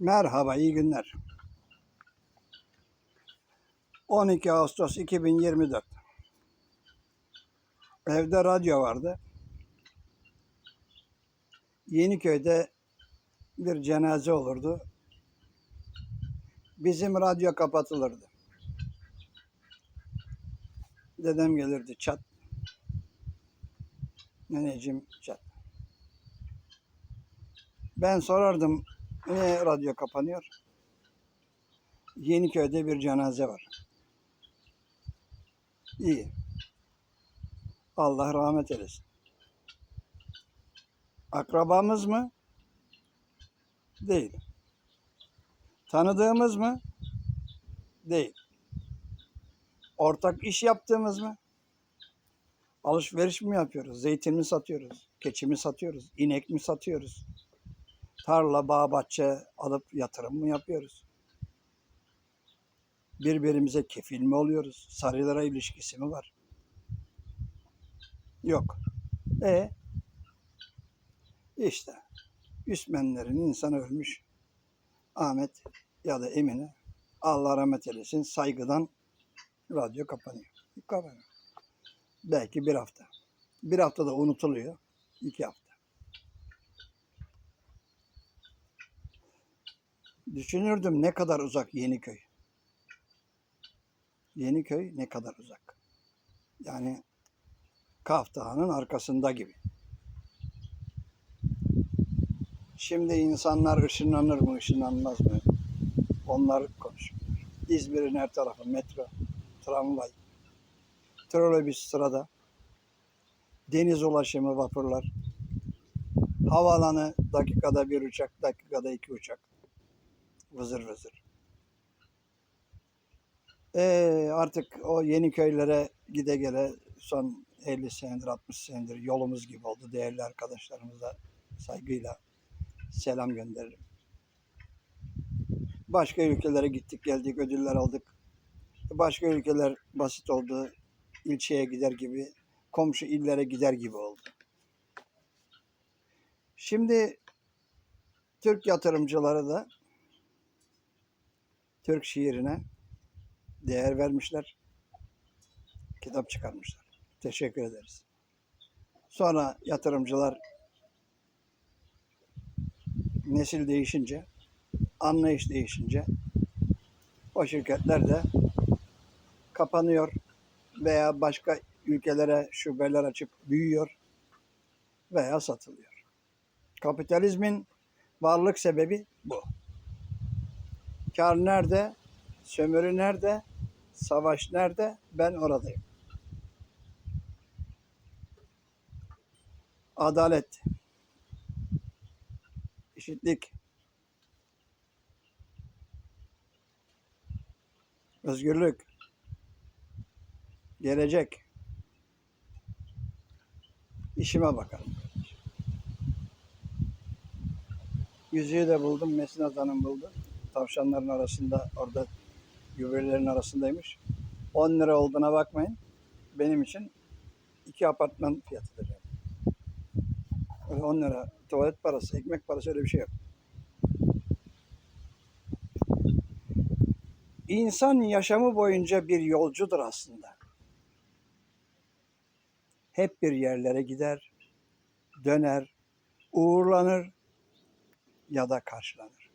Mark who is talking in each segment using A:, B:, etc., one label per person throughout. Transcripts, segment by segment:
A: Merhaba, iyi günler. 12 Ağustos 2024. Evde radyo vardı. Yeniköy'de bir cenaze olurdu. Bizim radyo kapatılırdı. Dedem gelirdi çat. Neneciğim çat. Ben sorardım Niye radyo kapanıyor? Yeniköy'de bir cenaze var. İyi. Allah rahmet eylesin. Akrabamız mı? Değil. Tanıdığımız mı? Değil. Ortak iş yaptığımız mı? Alışveriş mi yapıyoruz? Zeytin mi satıyoruz? Keçi mi satıyoruz? İnek mi satıyoruz? Tarla, bağ, bahçe alıp yatırım mı yapıyoruz? Birbirimize kefil mi oluyoruz? Sarılara ilişkisi mi var? Yok. E işte Üsmenlerin insanı ölmüş. Ahmet ya da Emine Allah rahmet eylesin saygıdan radyo kapanıyor. Kapanıyor. Belki bir hafta. Bir haftada unutuluyor. iki hafta. Düşünürdüm ne kadar uzak Yeniköy. Yeniköy ne kadar uzak. Yani Kaf arkasında gibi. Şimdi insanlar ışınlanır mı, ışınlanmaz mı? Onlar konuşuyorlar. İzmir'in her tarafı metro, tramvay, trolleybüs sırada, deniz ulaşımı vapurlar, havaalanı dakikada bir uçak, dakikada iki uçak. Vızır vızır. Ee, artık o yeni köylere gide gele son 50 senedir 60 senedir yolumuz gibi oldu. Değerli arkadaşlarımıza saygıyla selam gönderirim. Başka ülkelere gittik geldik ödüller aldık. Başka ülkeler basit oldu. ilçeye gider gibi komşu illere gider gibi oldu. Şimdi Türk yatırımcıları da Türk şiirine değer vermişler. Kitap çıkarmışlar. Teşekkür ederiz. Sonra yatırımcılar nesil değişince, anlayış değişince o şirketler de kapanıyor veya başka ülkelere şubeler açıp büyüyor veya satılıyor. Kapitalizmin varlık sebebi bu. Kar nerede? Sömürü nerede? Savaş nerede? Ben oradayım. Adalet. eşitlik, Özgürlük. Gelecek. İşime bakalım. Yüzüğü de buldum. Mesnat Hanım buldu tavşanların arasında orada gübrelerin arasındaymış. 10 lira olduğuna bakmayın. Benim için iki apartman fiyatıdır. Yani. Öyle 10 lira tuvalet parası, ekmek parası öyle bir şey yok. İnsan yaşamı boyunca bir yolcudur aslında. Hep bir yerlere gider, döner, uğurlanır ya da karşılanır.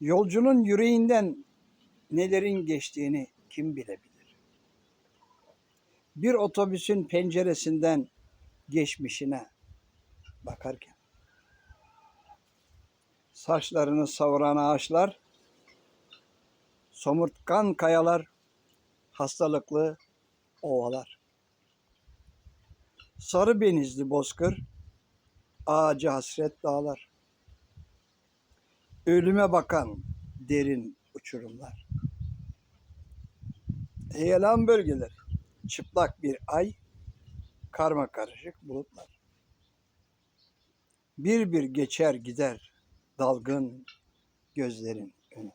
A: Yolcunun yüreğinden nelerin geçtiğini kim bilebilir? Bir otobüsün penceresinden geçmişine bakarken saçlarını savuran ağaçlar, somurtkan kayalar, hastalıklı ovalar. Sarı benizli bozkır, ağacı hasret dağlar ölüme bakan derin uçurumlar. Heyelan bölgeler, çıplak bir ay, karma karışık bulutlar. Bir bir geçer gider dalgın gözlerin önünde.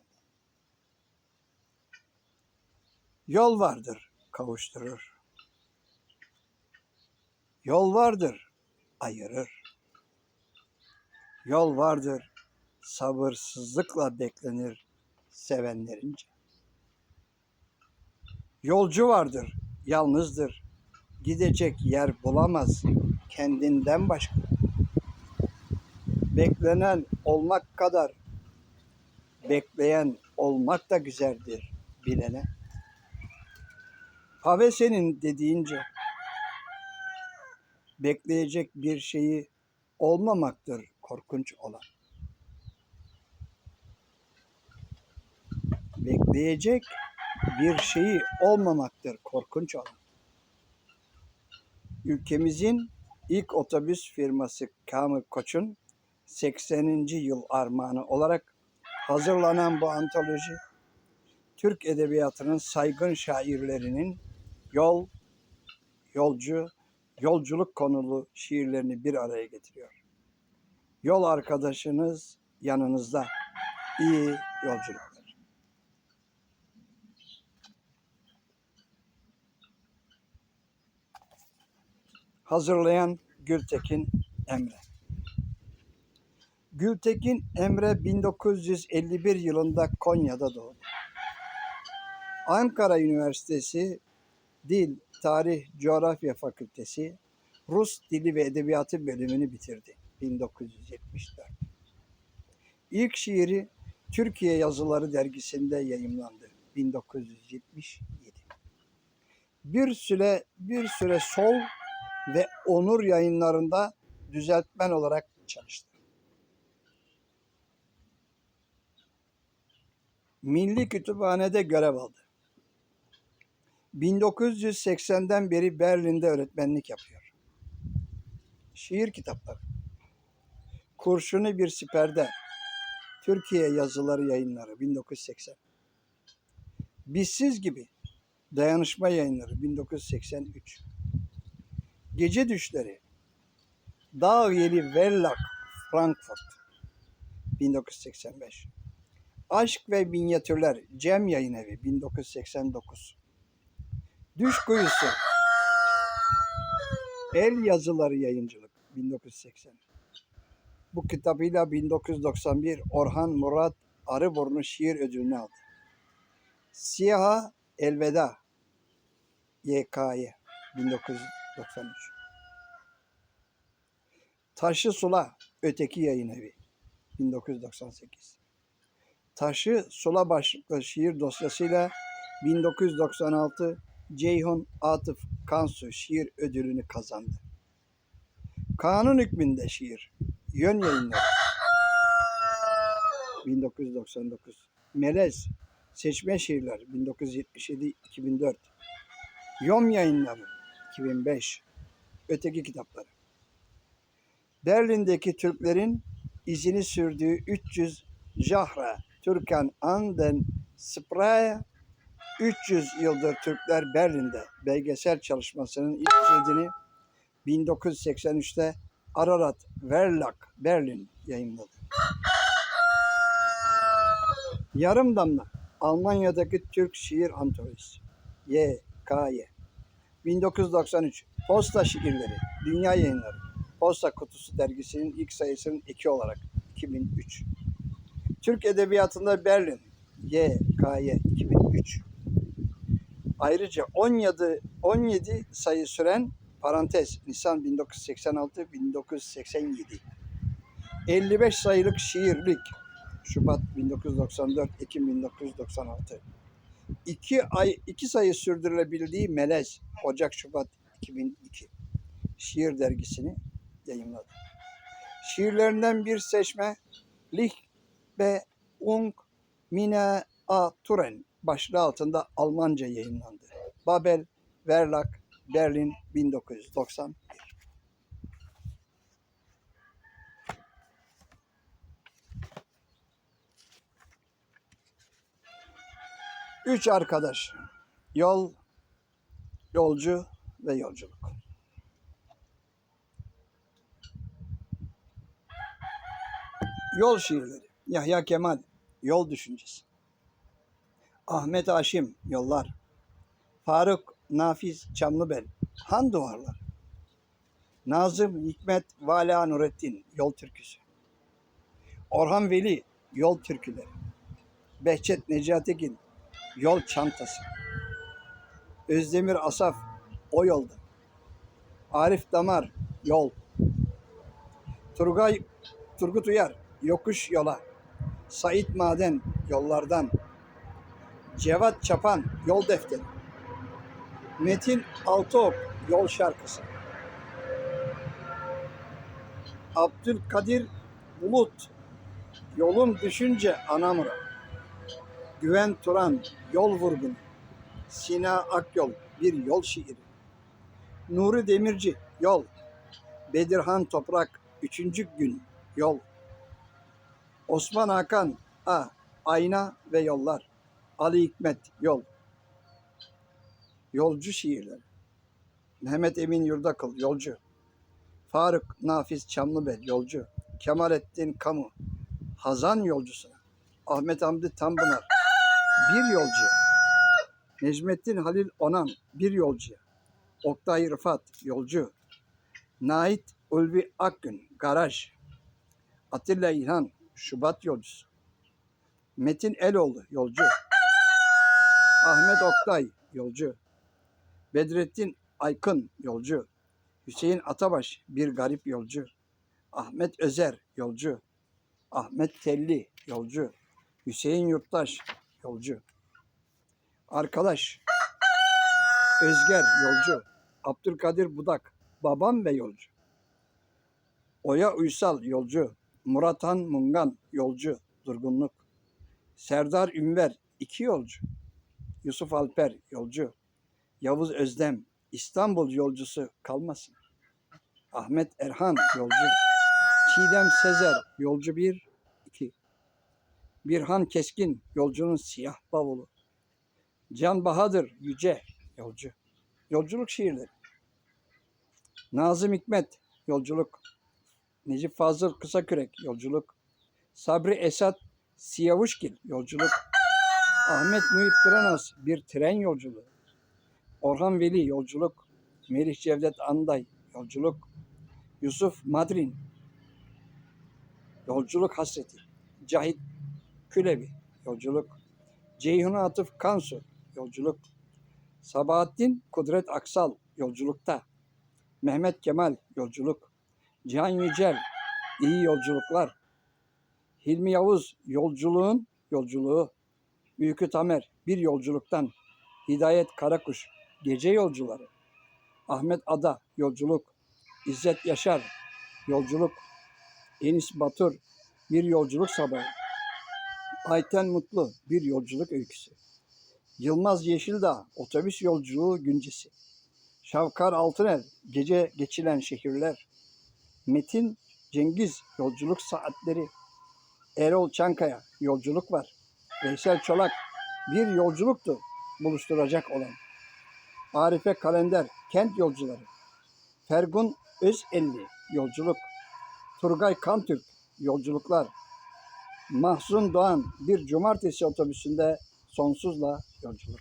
A: Yol vardır kavuşturur. Yol vardır ayırır. Yol vardır sabırsızlıkla beklenir sevenlerince. Yolcu vardır, yalnızdır. Gidecek yer bulamaz kendinden başka. Beklenen olmak kadar bekleyen olmak da güzeldir bilene. Pavese'nin dediğince bekleyecek bir şeyi olmamaktır korkunç olan. Bekleyecek bir şeyi olmamaktır korkunç olan. Ülkemizin ilk otobüs firması Kamil Koç'un 80. yıl armağanı olarak hazırlanan bu antoloji Türk edebiyatının saygın şairlerinin yol, yolcu, yolculuk konulu şiirlerini bir araya getiriyor. Yol arkadaşınız yanınızda. İyi yolculuklar. Hazırlayan Gültekin Emre. Gültekin Emre 1951 yılında Konya'da doğdu. Ankara Üniversitesi Dil, Tarih, Coğrafya Fakültesi Rus Dili ve Edebiyatı bölümünü bitirdi 1974. İlk şiiri Türkiye Yazıları dergisinde yayımlandı 1977. Bir süre bir süre sol ve Onur yayınlarında düzeltmen olarak çalıştı. Milli Kütüphane'de görev aldı. 1980'den beri Berlin'de öğretmenlik yapıyor. Şiir kitapları. Kurşunu bir siperde. Türkiye yazıları yayınları 1980. Bizsiz gibi dayanışma yayınları 1983. Gece düşleri. Dağ yeli Verlag Frankfurt 1985. Aşk ve Minyatürler Cem Yayın Evi 1989. Düş Kuyusu El Yazıları Yayıncılık 1980. Bu kitabıyla 1991 Orhan Murat Arıburnu Şiir Ödülünü aldı. Siyaha Elveda YKY 1993. Taşı Sula Öteki Yayın Evi 1998. Taşı Sula başlıklı şiir dosyasıyla 1996 Ceyhun Atıf Kansu şiir ödülünü kazandı. Kanun hükmünde şiir. Yön yayınları. 1999. Melez Seçme Şiirler 1977-2004. Yom yayınları 2005. Öteki kitapları. Berlin'deki Türklerin izini sürdüğü 300 Jahra Türkan Anden Spraya 300 yıldır Türkler Berlin'de belgesel çalışmasının ilk cildini 1983'te Ararat Verlag Berlin yayınladı. Yarım Damla Almanya'daki Türk Şiir Antolojisi YKY 1993 Posta Şiirleri Dünya Yayınları Posta Kutusu dergisinin ilk sayısının eki olarak 2003 Türk Edebiyatı'nda Berlin YKY 2003 Ayrıca 17, 17 sayı süren parantez Nisan 1986 1987 55 sayılık şiirlik Şubat 1994 Ekim 1996 2 ay 2 sayı sürdürülebildiği Melez Ocak Şubat 2002 şiir dergisini yayınladı. Şiirlerinden bir seçme Lich be Ung Mine a Turen başlığı altında Almanca yayınlandı. Babel, Verlag, Berlin 1991. Üç arkadaş. Yol, yolcu ve yolculuk. Yol şiirleri. Yahya Kemal, yol düşüncesi. Ahmet Haşim, yollar. Faruk Nafiz Çamlıbel, Han Duvarlar. Nazım Hikmet Vala Nurettin, yol türküsü. Orhan Veli yol türküleri. Behçet Necatigil yol çantası. Özdemir Asaf o yolda. Arif Damar yol. Turgay Turgut Uyar yokuş yola. Sait Maden yollardan. Cevat Çapan yol defteri. Metin Altıok yol şarkısı. Abdülkadir Bulut Yolum düşünce anamura. Güven Turan yol vurgunu. Sina Akyol bir yol şiiri. Nuri Demirci yol. Bedirhan Toprak üçüncü gün yol. Osman Hakan A. Ayna ve yollar. Ali Hikmet yol. Yolcu şiirleri. Mehmet Emin Yurdakıl yolcu. Faruk Nafiz Çamlıbel yolcu. Kemalettin Kamu Hazan yolcusuna. Ahmet Hamdi Tanpınar bir yolcuya. Necmettin Halil Onan bir yolcuya. Oktay Rıfat yolcu. Nait Ulvi Akgün garaj. Atilla İlhan Şubat yolcusu. Metin Eloğlu yolcu. Ahmet Oktay yolcu. Bedrettin Aykın yolcu. Hüseyin Atabaş bir garip yolcu. Ahmet Özer yolcu. Ahmet Telli yolcu. Hüseyin Yurttaş yolcu. Arkadaş Özger yolcu. Abdülkadir Budak babam ve yolcu. Oya Uysal yolcu. Muratan Mungan yolcu. Durgunluk. Serdar Ünver iki yolcu. Yusuf Alper yolcu. Yavuz Özdem İstanbul yolcusu kalmasın. Ahmet Erhan yolcu. Çiğdem Sezer yolcu bir. Birhan Keskin yolcunun siyah bavulu. Can Bahadır Yüce yolcu. Yolculuk şiirleri. Nazım Hikmet yolculuk. Necip Fazıl Kısakürek yolculuk. Sabri Esat Siyavuşgil yolculuk. Ahmet Muhip Duranas bir tren yolculuğu. Orhan Veli yolculuk. Melih Cevdet Anday yolculuk. Yusuf Madrin yolculuk hasreti. Cahit Külebi yolculuk. Ceyhun Atıf Kansu yolculuk. Sabahattin Kudret Aksal yolculukta. Mehmet Kemal yolculuk. Cihan Yücel iyi yolculuklar. Hilmi Yavuz yolculuğun yolculuğu. Ülkü Tamer bir yolculuktan. Hidayet Karakuş gece yolcuları. Ahmet Ada yolculuk. İzzet Yaşar yolculuk. Enis Batur bir yolculuk sabahı. Ayten Mutlu bir yolculuk öyküsü. Yılmaz Yeşildağ otobüs yolculuğu güncesi. Şavkar Altıner gece geçilen şehirler. Metin Cengiz yolculuk saatleri. Erol Çankaya yolculuk var. Veysel Çolak bir yolculuktu buluşturacak olan. Arife Kalender kent yolcuları. Fergun Özelli yolculuk. Turgay Kantürk yolculuklar. Mahzun Doğan bir cumartesi otobüsünde sonsuzla yolculuk.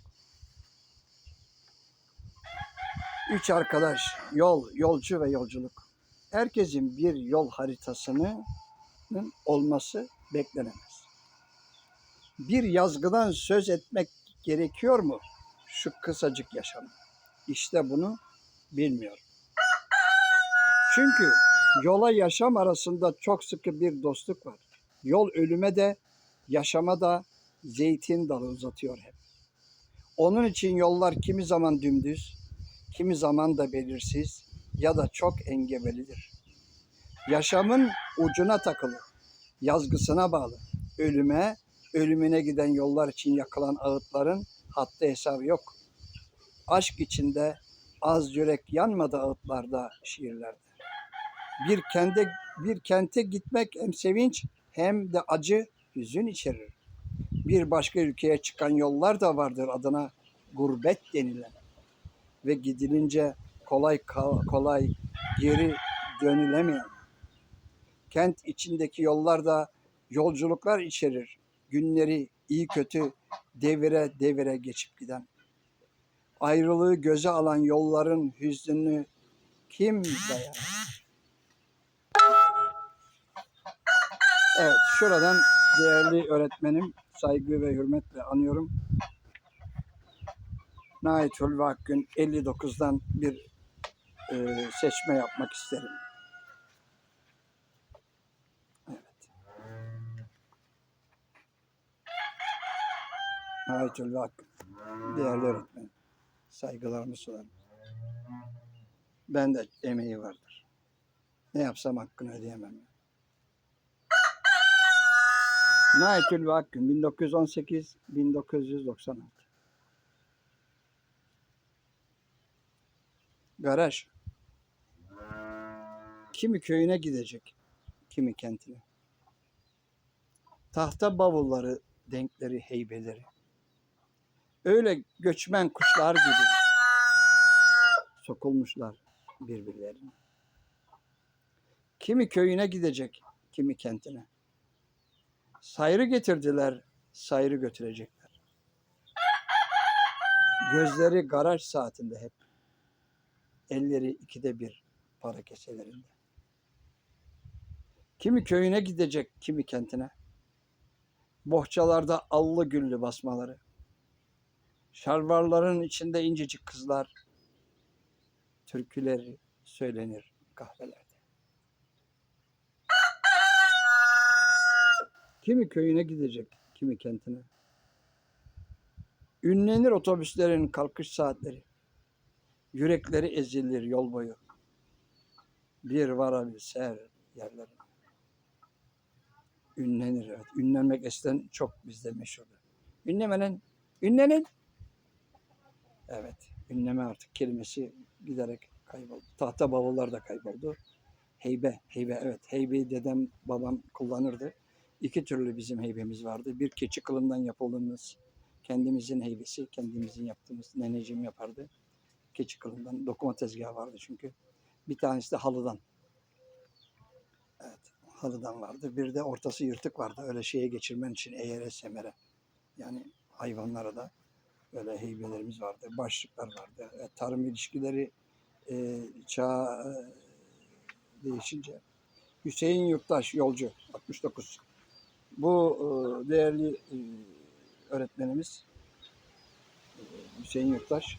A: Üç arkadaş, yol, yolcu ve yolculuk. Herkesin bir yol haritasının olması beklenemez. Bir yazgıdan söz etmek gerekiyor mu şu kısacık yaşamda? İşte bunu bilmiyorum. Çünkü yola yaşam arasında çok sıkı bir dostluk var. Yol ölüme de yaşama da zeytin dalı uzatıyor hep. Onun için yollar kimi zaman dümdüz, kimi zaman da belirsiz ya da çok engebelidir. Yaşamın ucuna takılı, yazgısına bağlı. Ölüme, ölümüne giden yollar için yakılan ağıtların hattı hesabı yok. Aşk içinde az yürek yanmadı ağıtlarda, şiirlerde. Bir kente, bir kente gitmek hem sevinç hem de acı, hüzün içerir. Bir başka ülkeye çıkan yollar da vardır adına gurbet denilen. Ve gidilince kolay kolay geri dönülemeyen. Kent içindeki yollar da yolculuklar içerir. Günleri iyi kötü devire devire geçip giden. Ayrılığı göze alan yolların hüznünü kim dayar? Evet, şuradan değerli öğretmenim saygı ve hürmetle anıyorum. Nait Hulvi Akgün 59'dan bir e, seçme yapmak isterim. Evet. Nait Akgün. Değerli öğretmenim. Saygılarımı sunarım. Ben de emeği vardır. Ne yapsam hakkını ödeyemem. Naitül Vakgün 1918-1996 Garaj Kimi köyüne gidecek, kimi kentine. Tahta bavulları, denkleri, heybeleri. Öyle göçmen kuşlar gibi sokulmuşlar birbirlerine. Kimi köyüne gidecek, kimi kentine. Sayrı getirdiler, sayrı götürecekler. Gözleri garaj saatinde hep. Elleri ikide bir para keselerinde. Kimi köyüne gidecek, kimi kentine. Bohçalarda allı güllü basmaları. Şarvarların içinde incecik kızlar. Türküleri söylenir kahvelerde. Kimi köyüne gidecek, kimi kentine. Ünlenir otobüslerin kalkış saatleri. Yürekleri ezilir yol boyu. Bir varabilser yerlerine. Ünlenir evet. Ünlenmek eskiden çok bizde meşhurdu. Ünlemenin, ünlenin. Evet, ünleme artık kelimesi giderek kayboldu. Tahta bavullar da kayboldu. Heybe, heybe evet. Heybeyi dedem, babam kullanırdı. İki türlü bizim heybemiz vardı. Bir keçi kılından yapıldığımız kendimizin heybesi, kendimizin yaptığımız neneciğim yapardı. Keçi kılından dokuma tezgahı vardı çünkü. Bir tanesi de halıdan. Evet, halıdan vardı. Bir de ortası yırtık vardı. Öyle şeye geçirmen için eğere semere. Yani hayvanlara da öyle heybelerimiz vardı. Başlıklar vardı. Evet, tarım ilişkileri e, çağ e, değişince. Hüseyin Yurttaş yolcu 69. Bu e, değerli e, öğretmenimiz e, Hüseyin Yurttaş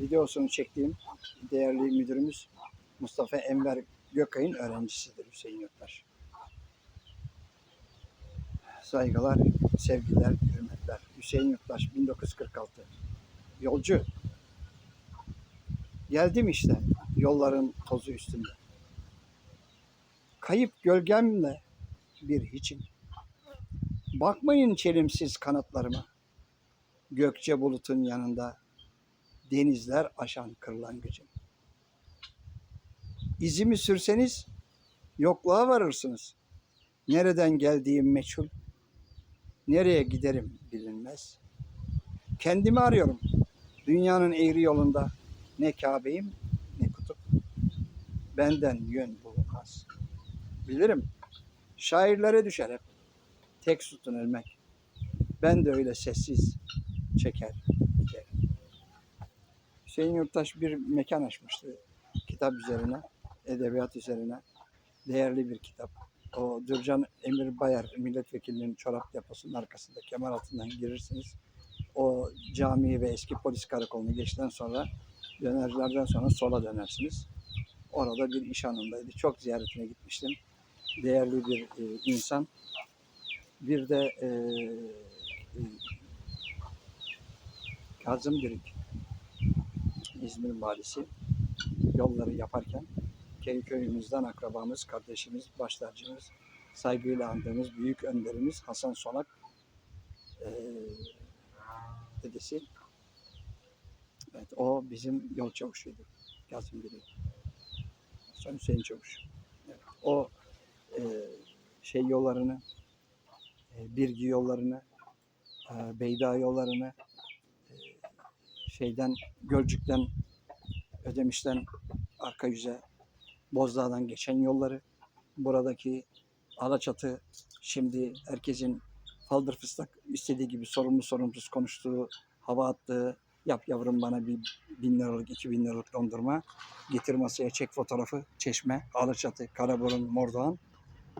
A: videosunu çektiğim değerli müdürümüz Mustafa Enver Gökay'ın öğrencisidir Hüseyin Yurttaş. Saygılar, sevgiler, hürmetler. Hüseyin Yurttaş 1946. Yolcu. Geldim işte yolların tozu üstünde. Kayıp gölgemle bir hiçim. Bakmayın çelimsiz kanatlarıma. Gökçe bulutun yanında denizler aşan kırlangıcım. İzimi sürseniz yokluğa varırsınız. Nereden geldiğim meçhul, nereye giderim bilinmez. Kendimi arıyorum. Dünyanın eğri yolunda ne Kabe'yim ne kutup. Benden yön bulunmaz. Bilirim. Şairlere düşer hep. Tek sütun ölmek. Ben de öyle sessiz çeker giderim. Hüseyin Yurttaş bir mekan açmıştı. Kitap üzerine, edebiyat üzerine. Değerli bir kitap. O Dürcan Emir Bayar milletvekilinin çorap deposunun arkasında kemer altından girirsiniz. O cami ve eski polis karakolunu geçten sonra dönerlerden sonra sola dönersiniz. Orada bir iş anındaydı. Çok ziyaretine gitmiştim. Değerli bir e, insan. Bir de e, e, Kazım Birik İzmir valisi yolları yaparken köy köyümüzden akrabamız, kardeşimiz, başlarcımız, saygıyla andığımız büyük önderimiz Hasan Sonak e, dedesi. Evet, o bizim yol çavuşuydu. Kazım Birik. Sonra Hüseyin Çavuş. Evet, o e, şey yollarını, Birgi yollarını, e, Beyda yollarını, e, şeyden Gölcük'ten, Ödemiş'ten arka yüze, Bozdağ'dan geçen yolları, buradaki Alaçatı, şimdi herkesin faldır fıstık istediği gibi sorumlu sorumsuz konuştuğu, hava attığı, yap yavrum bana bir bin liralık, iki bin liralık dondurma, getir masaya çek fotoğrafı, çeşme, Alaçatı, Karaburun, Mordoğan,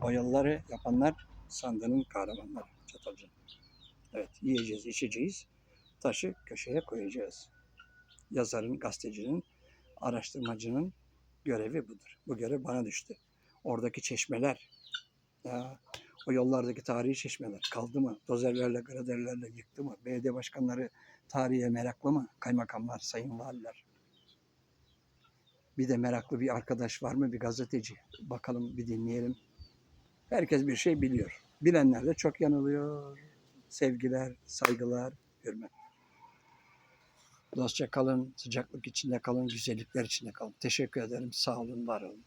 A: O yolları yapanlar sandığının kahramanları Çatalca. Evet yiyeceğiz, içeceğiz. Taşı köşeye koyacağız. Yazarın, gazetecinin, araştırmacının görevi budur. Bu görev bana düştü. Oradaki çeşmeler, ya, o yollardaki tarihi çeşmeler kaldı mı? Dozerlerle, graderlerle yıktı mı? Belediye başkanları tarihe meraklı mı? Kaymakamlar, sayın valiler. Bir de meraklı bir arkadaş var mı? Bir gazeteci. Bakalım bir dinleyelim. Herkes bir şey biliyor. Bilenler de çok yanılıyor. Sevgiler, saygılar, hürmet. Dostça kalın, sıcaklık içinde kalın, güzellikler içinde kalın. Teşekkür ederim. Sağ olun, var olun.